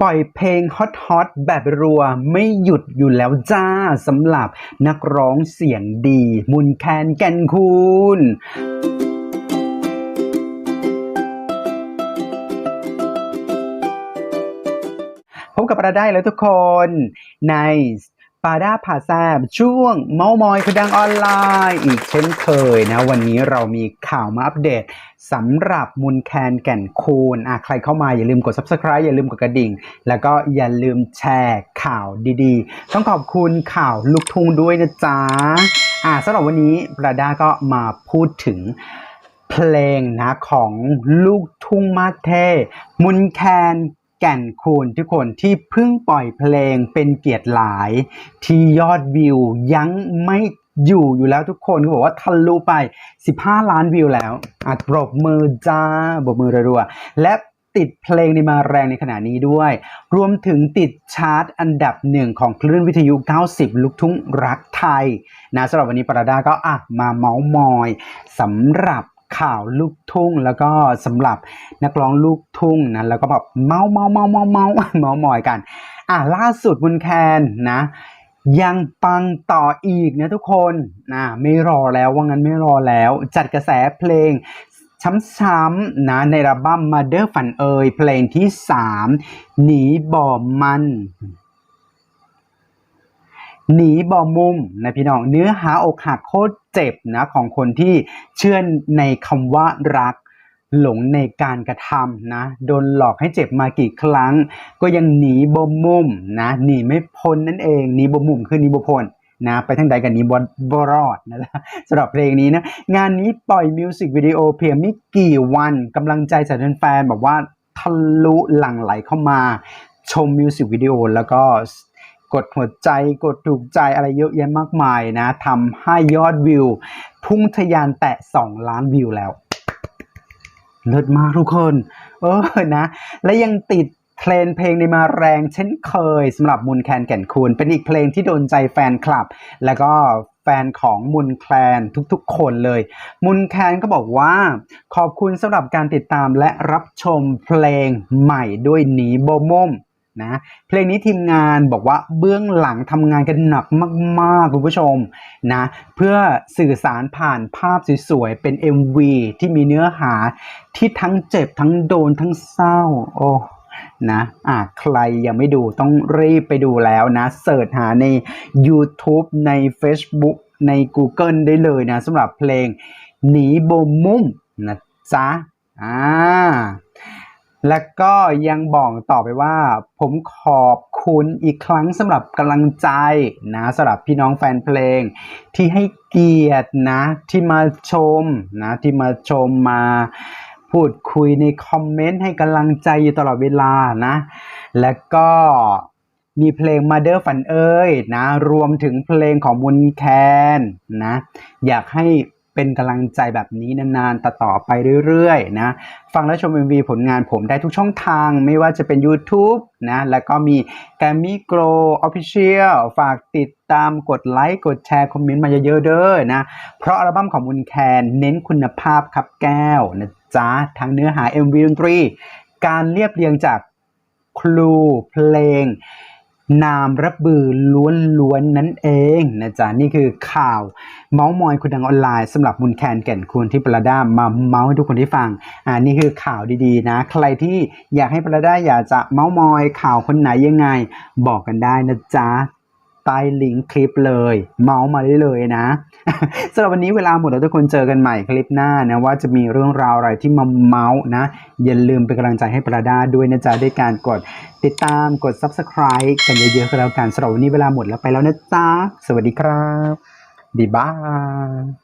ปล่อยเพลงฮอตฮอตแบบรัวไม่หยุดอยู่แล้วจ้าสำหรับนักร้องเสียงดี มุนแคนแก่นคูณพบกับเราได้แล้วทุกคนในปาด้าพาแซบช่วงเมามอยคือดังออนไลน์ อีกเช่นเคยนะ วันนี้เรามีข่าวมาอัปเดต สำหรับมุนแคนแก่นคูณอะใครเข้ามาอย่าลืมกด subscribe อย่าลืมกดกระดิ่ง แล้วก็อย่าลืมแชร์ข่าวดีๆ ต้องขอบคุณข่าวลูกทุ่งด้วยนะจ๊ะอะสำหรับวันนี้ปราด้าก็มาพูดถึงเพลงนะของลูกทุ่งมาเทมุนแคนแก่นคูณทุกคนที่เพิ่งปล่อยเพลงเป็นเกียรติหลาย ที่ยอดวิวยังไม่ อยู่อยู่แล้วทุกคนเขาบอกว่าทะลุไป 15 ล้านวิวแล้วอัดปรบมือจ้าปรบมือรัวๆและติดเพลงในมาแรงในขณะนี้ด้วย รวมถึงติดชาร์ตอันดับหนึ่งของคลื่นวิทยุ 90 ลูกทุ่งรักไทยนะสำหรับวันนี้ปราดาก็อะมาเมาส์มอยสำหรับข่าวลูกทุ่งแล้วก็สำหรับนักร้องลูกทุ่งนะแล้วก็แบบเมาเมาส์เมาส์เมาส์เมาส์เมาส์มอยกัน อะล่าสุดบุญแคนนะ ยังปังต่ออีกนะทุกคนนะไม่รอแล้วว่างั้นไม่รอแล้ว จัดกระแสเพลงช้ำๆนะในอัลบั้ม Mother ฝันเอ่ยเพลงที่ 3 หนีบ่อมันหนีบ่อมุมนะพี่น้องเนื้อหาอกหักโคตรเจ็บนะของคนที่เชื่อในคำว่ารัก หลงในการกระทำนะโดนหลอกให้เจ็บมากี่ครั้ง ก็ยังหนีบ่มุมนะหนีไม่พ้นนั่นเองหนีบ่มุมคือหนีบ่พ้นนะไปทางใดกันนี้บอบรอดนะสำหรับเพลงนี้นะงานนี้ปล่อยมิวสิกวิดีโอเพียงไม่กี่วันกำลังใจจากแฟนๆแบบว่าทะลุหลั่งไหลเข้ามา ชมมิวสิกวิดีโอแล้วก็กดหัวใจกดถูกใจอะไรเยอะแยะมากมายนะทำให้ยอดวิว พุ่งทะยานแตะ 2 ล้านวิวแล้ว เลิศมากทุกคน เออนะ และยังติดเทรนเพลงในมาแรงเช่นเคยสำหรับมุนแคนแก่นคูณเป็นอีกเพลงที่โดนใจแฟนคลับ แล้วก็แฟนของมุนแคลนทุกๆ คนเลย มุนแคนก็บอกว่า ขอบคุณสำหรับการติดตามและรับชมเพลงใหม่ด้วยหนีโบมม นะเพลงนี้ทีมงานบอกว่าเบื้องหลังทำงานกันหนักมากๆคุณผู้ชมนะเพื่อสื่อสารผ่านภาพสวยๆเป็น MV ที่มีเนื้อหาที่ทั้งเจ็บทั้งโดนทั้งเศร้าโอ้นะอะใครยังไม่ดูต้องรีบไปดูแล้วนะเสิร์ชหาใน YouTube ใน Facebook ใน Google ได้เลยนะสำหรับเพลงหนีโบมุมนะจ๊ะอ่า แล้วก็ยังบอกต่อไปว่า ผมขอบคุณอีกครั้งสำหรับกำลังใจนะสำหรับพี่น้องแฟนเพลง ที่ให้เกียรตินะ ที่มาชมนะที่มาชมมาพูดคุยในคอมเมนต์ให้กำลังใจอยู่ตลอดเวลานะ แล้วก็มีเพลง Mother ฝันเอ้ยนะ รวมถึงเพลงของมุนแคนนะ อยากให้ เป็นกำลังใจแบบนี้นานๆต่อต่อไปเรื่อยๆนะฟังและชม MV ผลงานผมได้ทุกช่องทางไม่ว่าจะเป็น YouTube นะแล้วก็มี g a m m y Grow Official ฝากติดตามกดไลค์กดแชร์คอมเมนต์มาเยอะๆเด้อนะเพราะอัลบั้มของมุนแคนเน้นคุณภาพครับแก้วนะจ๊ะทั้งเนื้อหา MV ดนตรี การเรียบเรียงจากครูเพลง นามรับบือล้วนๆนนั่นเองนะจ๊ะนี่คือข่าว เมาส์มอยคุณดังออนไลน์สำหรับมุนแคนแก่นคุณที่ปราด้ามาเมาส์ให้ทุกคนที่ฟังอ่านี่คือข่าวดีๆนะ ใครที่อยากให้ปราด้าอยากจะเมาส์มอยข่าวคนไหนยังไง บอกกันได้นะจ๊ะ ใต้ลิงก์คลิปเลย เมาส์มาได้เลยนะสำหรับวันนี้เวลาหมดแล้วทุกคนเจอกันใหม่คลิปหน้านะว่าจะมีเรื่องราวอะไรที่มาเมาส์นะ อย่าลืมเป็นกำลังใจให้ปราดาด้วยนะจ๊ะด้วยการกดติดตามกด subscribe กันเยอะๆก็แล้วกันสำหรับวันนี้เวลาหมดแล้วไปแล้วนะจ๊ะสวัสดีครับดีบาย